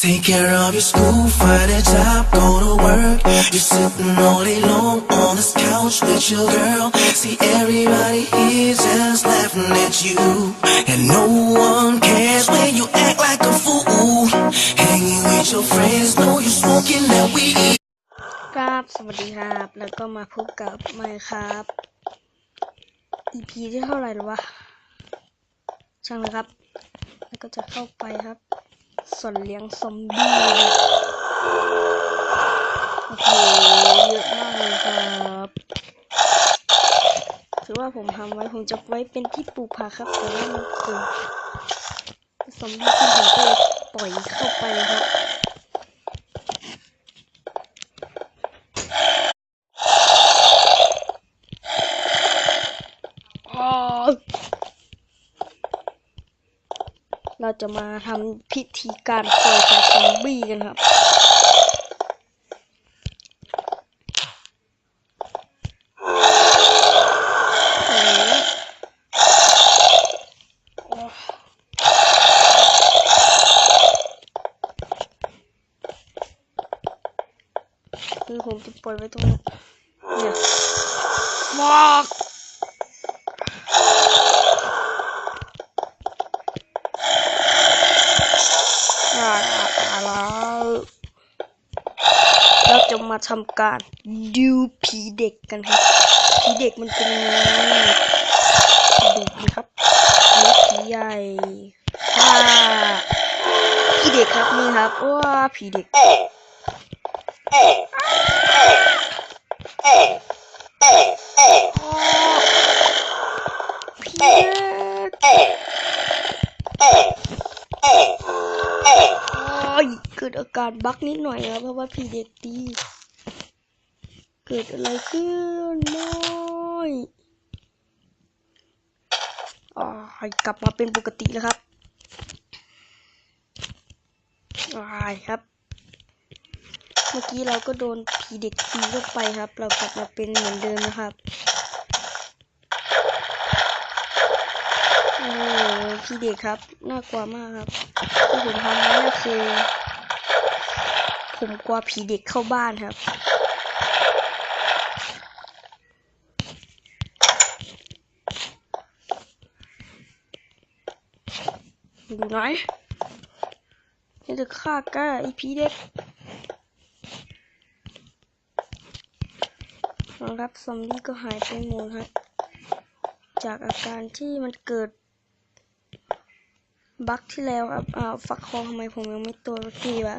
Take care of your school, find a job, go to work. You're sitting all alone on this couch with your girl. See everybody here just laughing at you, and no one cares when you act like a fool. Hanging with your friends, know you're smoking that weed. ครับสวัสดีครับ แล้วก็มาพบกับไมค์ครับ EP ที่เท่าไหร่หรอวะช่างเลยครับ แล้วก็จะเข้าไปครับ ส่วนเลี้ยงซอมบี้โอ้โหเยอะมากเลยครับถือว่าผมทำไว้ผมจะไว้เป็นที่ปลูกผักครับแต่ว่ามันเกิดซอมบี้ที่ผมก็เลยปล่อยเข้าไปเลยครับ เราจะมาทำพิธีการปล่อยจากซอมบี้กันครับ คือผมจะปล่อยไว้ตรงนี้เนี่ยมาก อ่าแล้วเราจะ มาทำการดูผีเด็กกันครับผีเด็กมันเป็นยังไงเดูนะครับผีใหญ่ค่ะผีเด็กครับนี่ครับว้าผีเด็กเกิดอาการบั๊กนิดหน่อยนะเพราะว่าพี่เด็กดี เกิดอะไรขึ้นน้อยอ๋อกลับมาเป็นปกติแล้วครับอ้ายครับ เมื่อกี้เราก็โดนผีเด็กตีเข้าไปครับ เรากลับมาเป็นเหมือนเดิมนะครับโอ้โหพี่เด็กครับ น่ากลัวมากครับที่ผมทำนี่คือผมกลัวผีเด็กเข้าบ้านครับ อยู่ไหนนี่จะฆ่าแกไอผีเด็กนะครับซอมบี้ก็หายไปหมดครับจากอาการที่มันเกิด บั๊กที่แล้วครับอ้าวฟักคองทำไมผมยังไม่ตัวสักทีวะ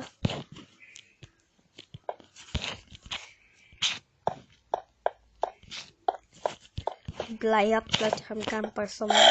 ไม่เป็นไรครับเราจะทำการปล่อยซอมบี้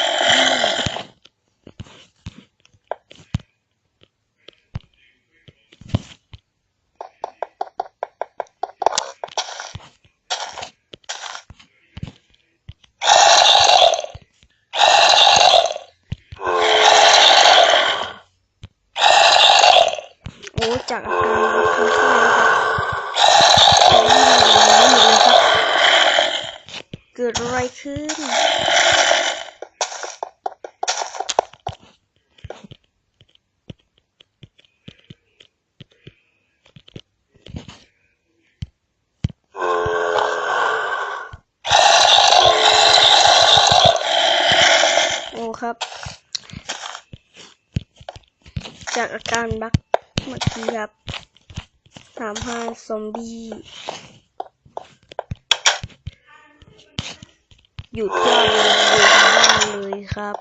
โอ้จากอาการบั๊กครั้งที่แล้วครับซอมบี้มันหายหมดเลยครับ เกิ ดอะไรขึ้น โอ้ครับ จากอาการบักเมื่อกี้ครับสามห้าซอมบี้ หยุดยอดเลยหยุดบ้านเลยครับ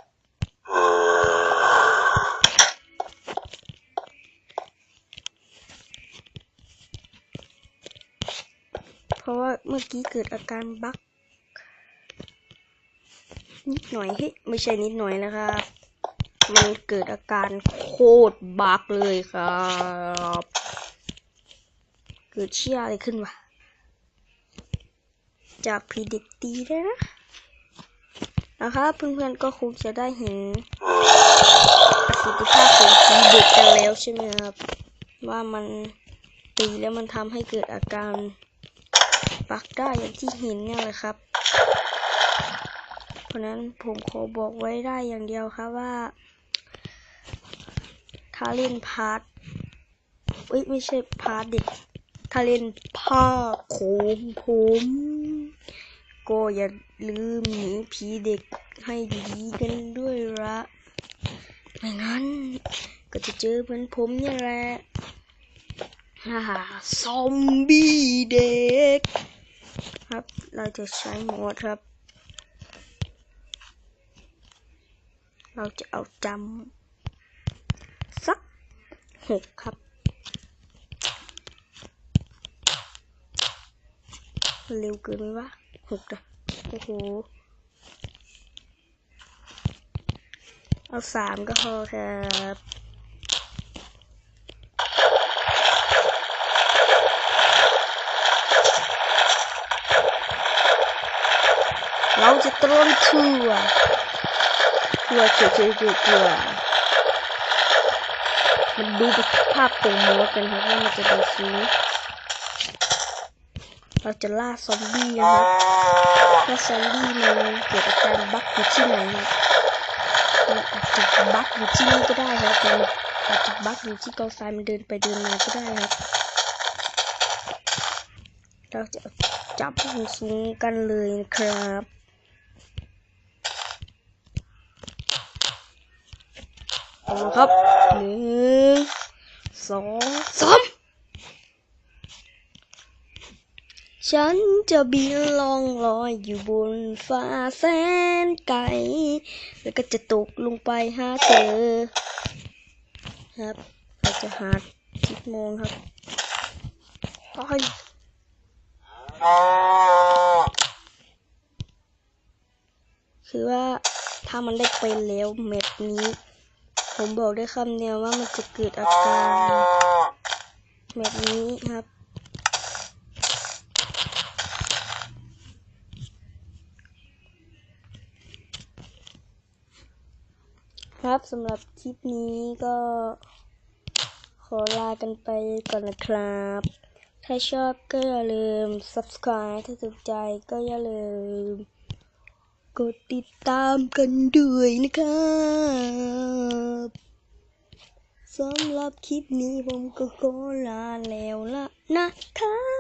เพราะว่าเมื่อกี้เกิดอาการบั๊กนิดหน่อยเฮ้ยไม่ใช่นิดหน่อยนะครับมันเกิดอาการโคตรบั๊กเลยครับ เกิดเชี่ยอะไรขึ้นวะจากพีเด็กตีด้วยนะ นะครับ เพื่อนๆก็คงจะได้เห็นประสิทธิภาพของพีเด็กกันแล้วใช่ไหมครับ ว่ามันตีแล้วมันทำให้เกิดอาการปักได้อย่างที่เห็นเนี่ยแหละครับ เพราะนั้นผมขอบอกไว้ได้อย่างเดียวครับว่า ถ้าเล่นพาร์ทเอ้ยไม่ใช่พาร์ทเด็กถ้าเล่นผ้าโขงผม ก็อย่าลืมหนีผีเด็กให้ดีๆกันด้วยละไม่งั้น ก็จะเจอเหมือนผมเนี่ยแหละฮ่าฮ่าซอมบี้เด็ก ครับเราจะใช้โหมดครับ เราจะเอาจำสักหกครับเร็วเกินไหมวะ หกอะโอ้โหเอาสามก็พอครับเราจะตรนทัวร์ทัวเฉยๆทัวร์มันดูภาพตรงโมดกันครับว่ามันจะดูซิ เราจะล่าซอมบี้นะครับว่าซอมบี้มันเกิดอาการบั๊กอยู่ที่ไหนมันอาจจะบั๊กอยู่ที่นี่ก็ได้ครับมันอาจจะบั๊กอยู่ที่กองทรายมันเดินไปเดินมาก็ได้ครับ เราจะจับสูงๆกันเลยนะครับเอาละครับหนึ่งสองสาม ฉันจะบินล่องลอยอยู่บนฟ้าแสนไกล แล้วก็จะตกลงไปหาเธอ ครับเราจะหาทิศมองครับไปคือว่าถ้ามันได้ไปแล้วเม็ดนี้ ผมบอกได้คำเดียวว่ามันจะเกิดอาการแบบนี้ครับ ครับสำหรับคลิปนี้ก็ขอลากันไปก่อนนะครับ ถ้าชอบก็อย่าลืม subscribe ถ้าถูกใจก็อย่าลืม กดติดตามกันด้วยนะครับสำหรับคลิปนี้ผมก็ขอลาแล้วละนะครับ